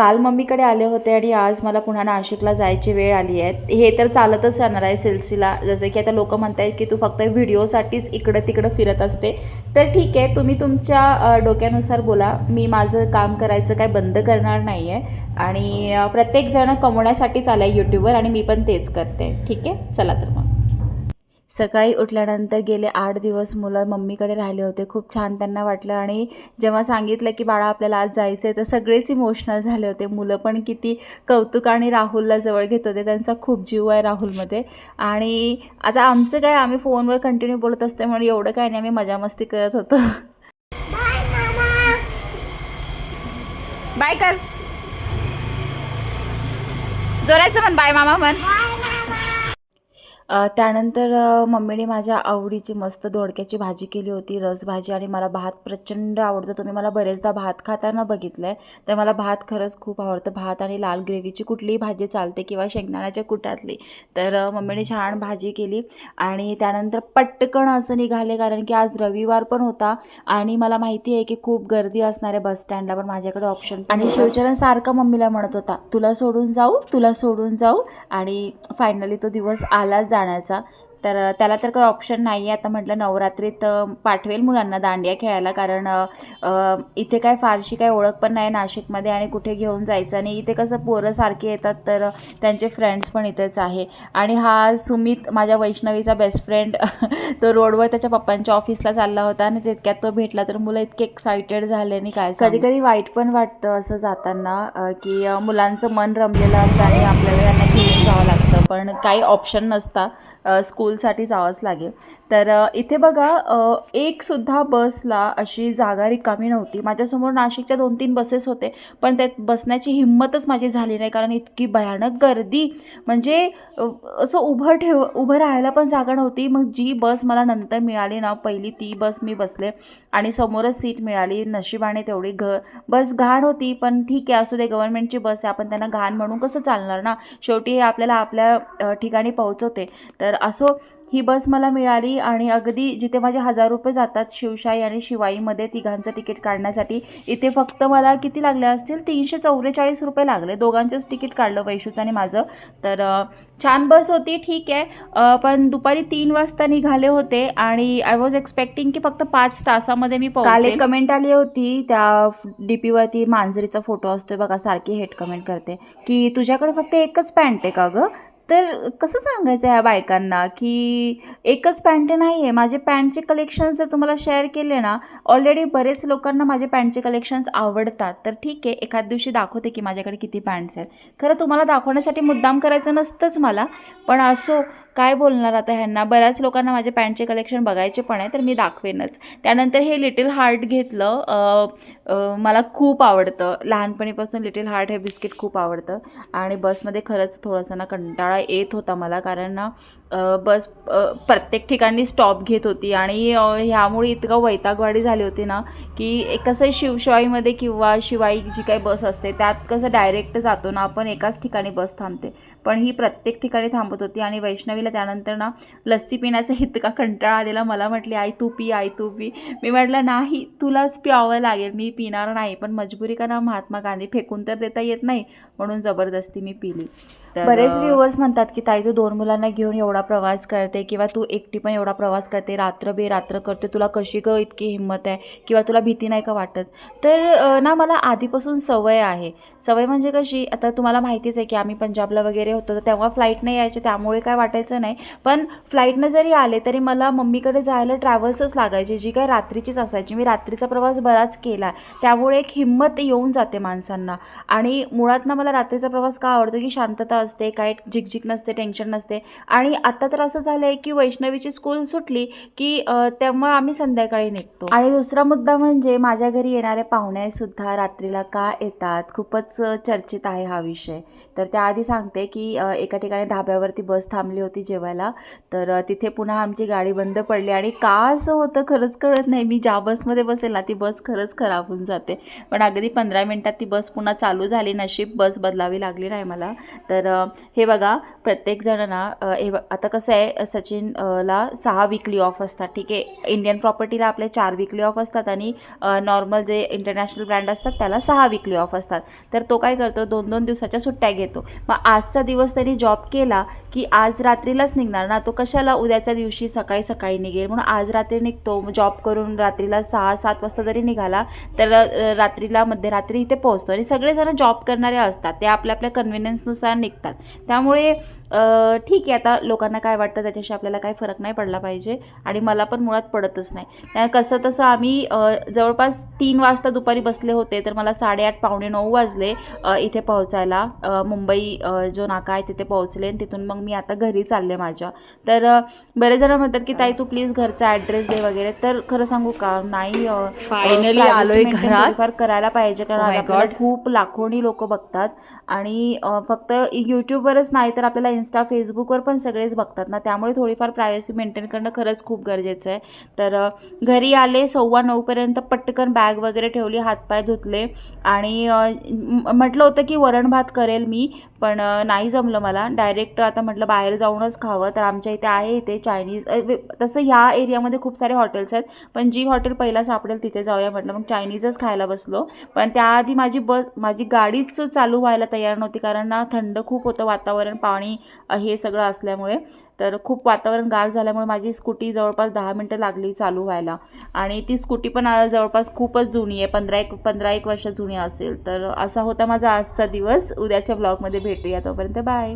काल मम्मीकडे आले होते आणि आज मला पुन्हा नाशिकला जायची वेळ आली आहे. हे तर चालतच राहणार आहे सिलसिला. जसं की आता लोक म्हणत आहेत की तू फक्त व्हिडिओसाठीच इकडं तिकडं फिरत असते. तर ठीक आहे तुम्ही तुमच्या डोक्यानुसार बोला. मी माझं काम करायचं काय बंद करणार नाही आहे आणि प्रत्येकजण कमवण्यासाठीच आलं आहे यूट्यूबवर आणि मी पण तेच करते. ठीक आहे? चला तर मग. सकाळी उठल्यानंतर गेले आठ दिवस मुलं मम्मीकडे राहिले होते. खूप छान त्यांना वाटलं. आणि जेव्हा सांगितलं की बाळा आपल्याला आज जायचं आहे तर सगळेच इमोशनल झाले होते. मुलं पण किती कौतुक आणि राहुलला जवळ घेत होते. त्यांचा खूप जीव आहे राहुलमध्ये. आणि आता आमचं काय आम्ही फोनवर कंटिन्यू बोलत असते म्हणून एवढं काय नाही. आम्ही मजा मस्ती करत होतो. बाय कर. जोरायचं म्हण बाय मामा म्हण. त्यानंतर मम्मीने माझ्या आवडीची मस्त दोडक्याची भाजी केली होती रसभाजी. आणि मला भात प्रचंड आवडतो. तुम्ही मला बरेचदा भात खाताना बघितलं आहे तर मला भात खरंच खूप आवडतं. भात आणि लाल ग्रेव्हीची कुठलीही भाजी चालते किंवा शेंगदाण्याच्या कुटातली. तर मम्मीने छान भाजी केली. आणि त्यानंतर पटकन असं निघाले कारण की आज रविवार पण होता. आणि मला माहिती आहे की खूप गर्दी असणार आहे बस स्टँडला पण माझ्याकडे ऑप्शन आणि शिवचरण सारखा मम्मीला म्हणत होता तुला सोडून जाऊ तुला सोडून जाऊ. आणि फायनली तो दिवस आलाच जाण्याचा तर त्याला तर काही ऑप्शन नाही आहे आता म्हटलं नवरात्रीत पाठवेल मुलांना दांडिया खेळायला कारण इथे काय फारशी काय ओळख पण नाही नाशिकमध्ये आणि कुठे घेऊन जायचं आणि इथे कसं पोरं सारखे येतात तर त्यांचे फ्रेंड्स पण इथेच आहे. आणि हा सुमित माझ्या वैष्णवीचा बेस्ट फ्रेंड तो रोडवर त्याच्या पप्पांच्या ऑफिसला चालला होता आणि तितक्यात तो भेटला. तर मुलं इतके एक्सायटेड झाले आणि काय कधी कधी वाईट पण वाटतं असं जाताना की मुलांचं मन रमलेलं असतं आणि आपल्याला त्यांना घेऊन जावं लागतं. पण काही ऑप्शन नसता. स्कूल स्कूलसाठी जावंच लागेल. तर इथे बघा एकसुद्धा बसला अशी जागा रिकामी नव्हती. माझ्यासमोर नाशिकच्या दोन तीन बसेस होते पण त्यात बसण्याची हिंमतच माझी झाली नाही कारण इतकी भयानक गर्दी. म्हणजे असं उभं ठेव उभं राहायला पण जागा नव्हती. मग जी बस मला नंतर मिळाली ना पहिली ती बस मी बसले आणि समोरच सीट मिळाली. नशिबाने तेवढी घ बस घाण होती पण ठीक आहे असू दे गव्हर्नमेंटची बस आहे आपण त्यांना घाण म्हणून कसं चालणार ना? शेवटी आपल्याला आपल्या ठिकाणी पोहोचवते. तर असो ही बस मला मिळाली आणि अगदी जिथे माझे हजार रुपये जातात शिवशाही आणि शिवाईमध्ये तिघांचं तिकीट काढण्यासाठी इथे फक्त मला किती लागले असतील? तीनशे चौवेचाळीस रुपये लागले. दोघांचंच तिकीट काढलं वैशूचं आणि माझं. तर छान बस होती ठीक आहे. पण दुपारी तीन वाजता निघाले होते आणि आय वॉज एक्सपेक्टिंग की फक्त पाच तासामध्ये मी काल एक कमेंट आली होती त्या डी पीवरती मांजरीचा फोटो असतो बघा सारखी हेट कमेंट करते. की तुझ्याकडे फक्त एकच पॅन्ट आहे का गं? तर कसं सांगायचं ह्या बायकांना की एकच पॅन्ट नाही आहे माझे पॅन्टचे कलेक्शन्स जर तुम्हाला शेअर केले ना ऑलरेडी बरेच लोकांना माझे पॅन्टचे कलेक्शन्स आवडतात. तर ठीक आहे एखाद दिवशी दाखवते की माझ्याकडे किती पॅन्ट्स आहेत. खरं तुम्हाला दाखवण्यासाठी मुद्दाम करायचं नसतंच मला पण असो काय बोलणार आता ह्यांना? बऱ्याच लोकांना माझे पॅन्टचे कलेक्शन बघायचे पण आहे तर मी दाखवेनच. त्यानंतर हे लिटिल हार्ट घेतलं. मला खूप आवडतं. लहानपणीपासून लिटिल हार्ट हे बिस्किट खूप आवडतं. आणि बसमध्ये खरंच थोडासा ना कंटाळा येत होता मला कारण ना बस प्रत्येक ठिकाणी स्टॉप घेत होती. आणि ह्यामुळे इतकं वैतागवाडी झाली होती ना की कसं शिवशिवाईमध्ये किंवा शिवाई जी काही बस असते त्यात कसं डायरेक्ट जातो ना आपण एकाच ठिकाणी बस थांबते. पण ही प्रत्येक ठिकाणी थांबत होती आणि वैष्णवीला त्यानंतर ना लस्सी पिण्याचा इतका कंटाळा आलेला. मला म्हटली आई तू पी आई तू पी. मी म्हटलं नाही तुलाच प्यावं लागेल. मी पिणार नाही पण मजबुरी का ना महात्मा गांधी फेकून तर देता येत नाही. म्हणून जबरदस्ती मी पिली. तर, बरेच व्ह्युअर्स म्हणतात की ताई तू दोन मुलांना घेऊन एवढा प्रवास करते किंवा तू एकटी पण एवढा प्रवास करते रात्र बेरात्र करते तुला कशी ग इतकी हिंमत आहे किंवा तुला भीती नाही का वाटत? तर ना मला आधीपासून सवय आहे. सवय म्हणजे कशी? आता तुम्हाला माहितीच आहे की आम्ही पंजाबला वगैरे होतो तर तेव्हा फ्लाईटनं यायचे. त्यामुळे काय वाटायचं? नाही. पण फ्लाईटनं जरी आले तरी मला मम्मीकडे जायला ट्रॅव्हल्सच लागायची जी काय रात्रीचीच असायची. मी रात्रीचा प्रवास बराच केला. त्यामुळे एक हिंमत येऊन जाते माणसांना. आणि मुळात ना मला रात्रीचा प्रवास का आवडतो? की शांतता असते काय झिकझिक नसते टेन्शन नसते. आणि आता तर असं झालं आहे की वैष्णवीची स्कूल सुटली की तेव्हा आम्ही संध्याकाळी निघतो. आणि दुसरा मुद्दा म्हणजे माझ्या घरी येणारे पाहुणे सुद्धा रात्रीला का येतात? खूपच चर्चित आहे हा विषय. तर त्याआधी सांगते की एका ठिकाणी ढाब्यावरती बस थांबली होती. होती जेवायला. तर तिथे पुन्हा आमची गाडी बंद पडली आणि का असं होतं खरंच कळत नाही. मी ज्या बसमध्ये बसेल ना ती बस खरंच खराब होऊन जाते. पण अगदी पंधरा मिनटात ती बस पुन्हा चालू झाली नशीब बस बदलावी लागली नाही मला. तर हे बघा प्रत्येकजण ना हे आता कसं आहे सचिन ला सहा विकली ऑफ असतात. ठीक आहे इंडियन प्रॉपर्टीला आपले चार विकली ऑफ असतात आणि नॉर्मल जे इंटरनॅशनल ब्रँड असतात त्याला सहा विकली ऑफ असतात. तर तो काय करतो दोन दोन दिवसाच्या सुट्ट्या घेतो. मग आजचा दिवस त्यांनी जॉब केला की आज रात्री रात्रीलाच निघणार ना तो कशाला उद्याच्या दिवशी सकाळी सकाळी निघेल? म्हणून आज रात्री निघतो जॉब करून रात्रीला सहा सात वाजता जरी निघाला तर रात्रीला मध्यरात्री इथे पोहोचतो. आणि सगळेजण जॉब करणारे असतात. ते आपल्या आपल्या कन्व्हिनियन्सनुसार निघतात. त्यामुळे ठीक आहे आता लोकांना काय वाटतं त्याच्याशी आपल्याला काही फरक नाही पडला पाहिजे आणि मला पण मुळात पडतच नाही. कसं तसं आम्ही जवळपास तीन वाजता दुपारी बसले होते तर मला साडेआठ पावणे नऊ वाजले इथे पोहोचायला. मुंबई जो नाका आहे तिथे पोहोचले आणि तिथून मग मी आता घरी चालले माझ्या. तर बरेच जण म्हणतात की ताई तू प्लीज घरचा ॲड्रेस दे वगैरे. तर खरं सांगू का? नाही privacy आलोय. थोडीफार करायला पाहिजे कारण Oh. खूप लाखोनी लोक बघतात. आणि फक्त यूट्यूबवरच नाही तर आपल्याला इन्स्टा फेसबुकवर पण सगळेच बघतात ना. त्यामुळे थोडीफार प्रायव्हसी मेंटेन करणं खरंच खूप गरजेचं आहे. तर घरी आले सव्वा नऊपर्यंत पटकन बॅग वगैरे ठेवली हातपाय धुतले. आणि म्हटलं होतं की वरण भात करेल मी पण नाही जमलं मला. डायरेक्ट आता म्हटलं बाहेर जाऊनच खावं तर आमच्या इथे आहे इथे चायनीज तसं ह्या एरियामध्ये खूप सारे हॉटेल्स आहेत पण जी हॉटेल पहिला सापडेल तिथे जाऊया म्हटलं. मग चायनीजच खायला बसलो. पण त्याआधी माझी बस माझी गाडीच चालू व्हायला तयार नव्हती कारण ना थंड खूप होतं वातावरण पाणी हे सगळं असल्यामुळे. तर खूप वातावरण गार झाल्यामुळे माझी स्कूटी जवळपास दहा मिनटं लागली चालू व्हायला. आणि ती स्कूटी पण जवळपास खूपच जुनी आहे पंधरा एक पंधरा एक वर्ष जुनी असेल. तर असा होता माझा आजचा दिवस. उद्याच्या ब्लॉगमध्ये भेटूया. तोपर्यंत बाय.